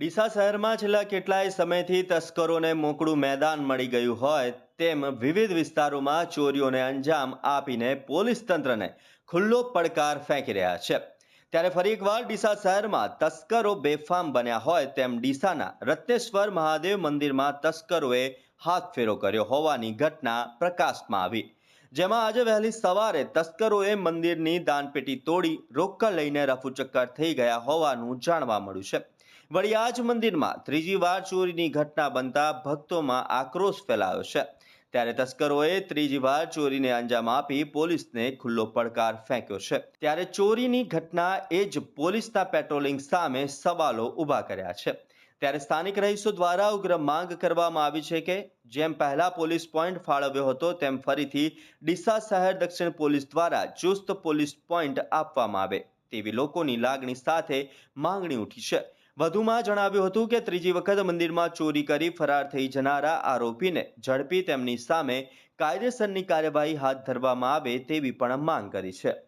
ડીસા શહેરમાં છેલ્લા કેટલાય સમયથી તસ્કરોને મોકળું મેદાન મળી ગયું હોય તેમ વિવિધ વિસ્તારોમાં ચોરીઓને અંજામ આપીને પોલીસ તંત્રને ખુલ્લો પડકાર ફેંકી રહ્યા છે. ત્યારે ફરી એકવાર ડીસા શહેરમાં તસ્કરો બેફામ બન્યા હોય તેમ ડીસાના રત્નેશ્વર મહાદેવ મંદિરમાં તસ્કરોએ હાથ ફેરો કર્યો હોવાની ઘટના પ્રકાશમાં આવી. જેમાં આજે વહેલી સવારે તસ્કરોએ મંદિરની દાનપેટી તોડી રોકડ લઈને રફુચક્કર થઈ ગયા હોવાનું જાણવા મળ્યું છે. વળી આ જ મંદિરમાં ત્રીજી વાર ચોરીની ઘટના બનતા ભક્તોમાં આક્રોશ ફેલાયો છે. ત્યારે તસ્કરોએ ત્રીજી વાર ચોરીને અંજામ આપી પોલીસને ખુલ્લો પડકાર ફેંક્યો છે. ત્યારે ચોરીની ઘટના એ જ પોલીસના પેટ્રોલિંગ સામે સવાલો ઊભા કર્યા છે. ત્યારે સ્થાનિક રહીશો દ્વારા ઉગ્ર માંગ કરવામાં આવી છે કે જેમ પહેલા પોલીસ પોઈન્ટ ફાળવ્યો હતો, તેમ ફરીથી ડીસા શહેર દક્ષિણ પોલીસ દ્વારા ચુસ્ત પોલીસ પોઈન્ટ આપવામાં આવે, તેવી લોકોની લાગણી સાથે માંગણી ઉઠી છે. વધુમાં જણાવ્યું હતું કે ત્રીજી વખત મંદિરમાં ચોરી કરી ફરાર થઈ જનારા આરોપીને ઝડપી તેમની સામે કાયદેસરની કાર્યવાહી હાથ ધરવામાં આવે તેવી પણ માંગ કરી છે.